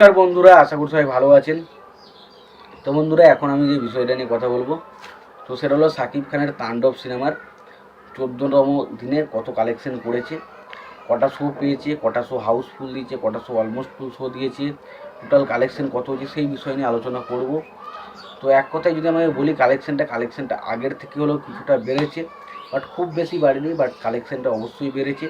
নমস্কার বন্ধুরা, আশা করি সবাই ভালো আছেন। তো বন্ধুরা, এখন আমি যে বিষয়টা নিয়ে কথা বলব, তো সেটা হলো সাকিব খানের তাণ্ডব সিনেমার চোদ্দোতম দিনে কত কালেকশন করেছে, কটা শো পেয়েছে, কটা শো হাউসফুল দিয়েছে, কটা শো অলমোস্ট ফুল শো দিয়েছে টোটাল কালেকশন কত হয়েছে, সেই বিষয় নিয়ে আলোচনা করব। তো এক কথায় যদি আমি বলি কালেকশনটা কালেকশনটা আগের থেকে হলেও কিছুটা বেড়েছে বাট খুব বেশি বাড়েনি বাট কালেকশনটা অবশ্যই বেড়েছে।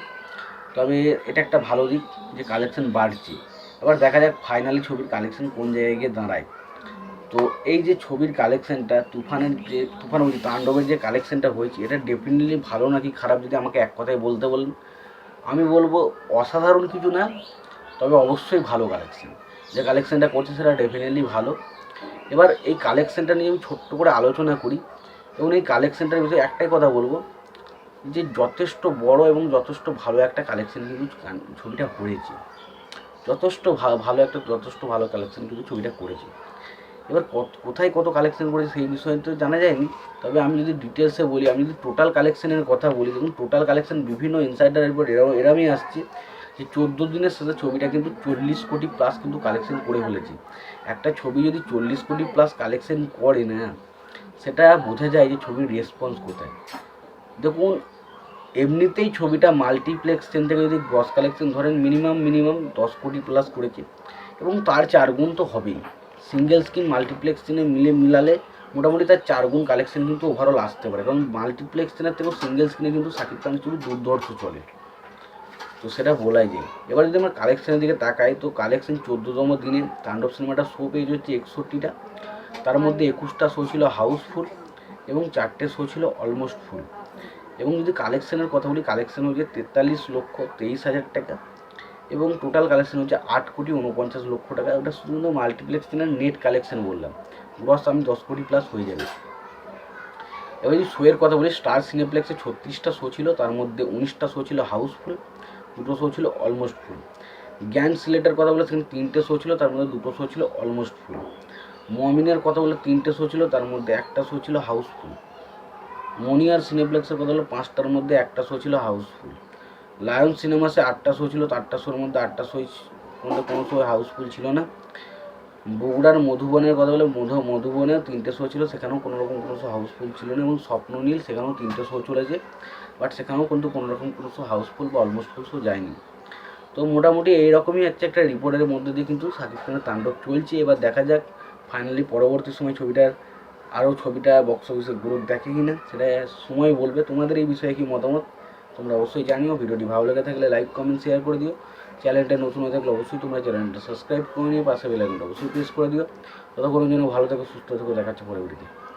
তবে এটা একটা ভালো দিক যে কালেকশন বাড়ছে। এবার দেখা যাক ফাইনালি ছবির কালেকশন কোন জায়গায় গিয়ে দাঁড়ায়। তো এই যে ছবির কালেকশনটা তুফানের যে, তুফান বলছি, তাণ্ডবের যে কালেকশনটা হয়েছে, এটা ডেফিনেটলি ভালো নাকি খারাপ যদি আমাকে এক কথায় বলতে বলেন? আমি বলব অসাধারণ কিছু না, তবে অবশ্যই ভালো কালেকশন যে কালেকশনটা করছে সেটা ডেফিনেটলি ভালো। এবার এই কালেকশনটা নিয়ে আমি ছোট্ট করে আলোচনা করি। এবং এই কালেকশনটার বিষয়ে একটাই কথা বলব, যে যথেষ্ট বড় এবং যথেষ্ট ভালো একটা কালেকশন কিন্তু ছবিটা করেছে যথেষ্ট ভালো একটা, যথেষ্ট ভালো কালেকশন কিন্তু ছবিটা করেছে। এবার কোথায় কত কালেকশন করেছে সেই বিষয়ে তো জানা যায়নি। তবে আমি যদি ডিটেলসে বলি, আমি যদি টোটাল কালেকশনের কথা বলি, দেখুন টোটাল কালেকশন বিভিন্ন ইনসাইডারের উপর এরম এরমই আসছে যে চোদ্দ দিনের সাথে ছবিটা কিন্তু চল্লিশ কোটি প্লাস কিন্তু কালেকশন করে ফেলেছে। একটা ছবি যদি চল্লিশ কোটি প্লাস কালেকশন করে না, সেটা বোঝা যায় যে ছবির রেসপন্স কোথায়। দেখুন এমনিতেই ছবিটা মাল্টিপ্লেক্স চেন থেকে যদি গ্রস কালেকশন ধরেন মিনিমাম মিনিমাম দশ কোটি প্লাস করেছে। এবং তার চার গুণ তো হবেই। সিঙ্গেল স্ক্রিন মাল্টিপ্লেক্স চেনে মিলে মিলালে মোটামুটি তার চার গুণ কালেকশন কিন্তু ওভারঅল আসতে পারে। কারণ মাল্টিপ্লেক্স চেনের থেকেও সিঙ্গেল স্ক্রিনে কিন্তু সাকিব খান ছবি দুর্ধর্ষ চলে। তো সেটা বলাই যায়। এবার যদি আমরা কালেকশনের দিকে তাকাই, তো কালেকশন চোদ্দোতম দিনে তাণ্ডব সিনেমাটা শো পেয়েছে হচ্ছে একষট্টিটা। তার মধ্যে একুশটা শো ছিল হাউসফুল এবং চারটে শো ছিল অলমোস্ট ফুল এবং যদি কালেকশনের কথা বলি কালেকশন হচ্ছে তেতাল্লিশ লক্ষ তেইশ হাজার টাকা এবং টোটাল কালেকশন হচ্ছে আট কোটি উনপঞ্চাশ লক্ষ টাকা। ওটা শুধু মাল্টিপ্লেক্স চেনার নেট কালেকশন বললাম। গ্রস আমি দশ কোটি প্লাস হয়ে যাবে। এবার যদি শোয়ের কথা বলি স্টার সিনেপ্লেক্সে ছত্রিশটা শো ছিল, তার মধ্যে উনিশটা শো ছিল হাউসফুল দুটো শো ছিল অলমোস্ট ফুল জ্ঞান সিলেটের কথা বলে সেখানে তিনটে শো ছিল, তার মধ্যে দুটো শো ছিল অলমোস্ট ফুল মমিনের কথা বলে তিনটে শো ছিল, তার মধ্যে একটা শো ছিল হাউসফুল মনিয়ার সিনেপ্লেক্সের কথা হলো, পাঁচটার মধ্যে একটা শো ছিল হাউসফুল লায়ন সিনেমাসে আটটা শো ছিল তো আটটা শোর মধ্যে আটটা শো মধ্যে কোনো শো হাউসফুল ছিল না। বগুড়ার মধুবনের কথা বলে মধু মধুবনে তিনটে শো ছিল, সেখানেও কোনো রকম কোনো শো হাউসফুল ছিল না এবং স্বপ্ন নীল, সেখানেও তিনটে শো চলেছে। বাট সেখানেও কিন্তু কোনো রকম কোনো শো হাউসফুল বা অলমোস্ট ফুল শো যায়নি। তো মোটামুটি এইরকমই হচ্ছে একটা রিপোর্টের মধ্যে দিয়ে কিন্তু সাকিব খানের তাণ্ডব চলছে। এবার দেখা যাক ফাইনালি পরবর্তী সময় ছবিটার আরও ছবিটা বক্স অফিসের গ্রোথ দেখে কি না সেটা সময় বলবে। তোমাদের এই বিষয়ে কি মতামত? তোমরা অবশ্যই জানিও। ভিডিওটি ভালো লেগে থাকলে লাইক কমেন্ট শেয়ার করে দিও। চ্যানেলটা নতুন হয়ে থাকলে অবশ্যই তোমরা চ্যানেলটা সাবস্ক্রাইব করে নিয়ে পাশে বেলাইকনটা অবশ্যই প্রেস করে দিও। ততক্ষণের জন্য ভালো থেকো, সুস্থ থেকো, দেখাচ্ছে পরে ভিডিওতে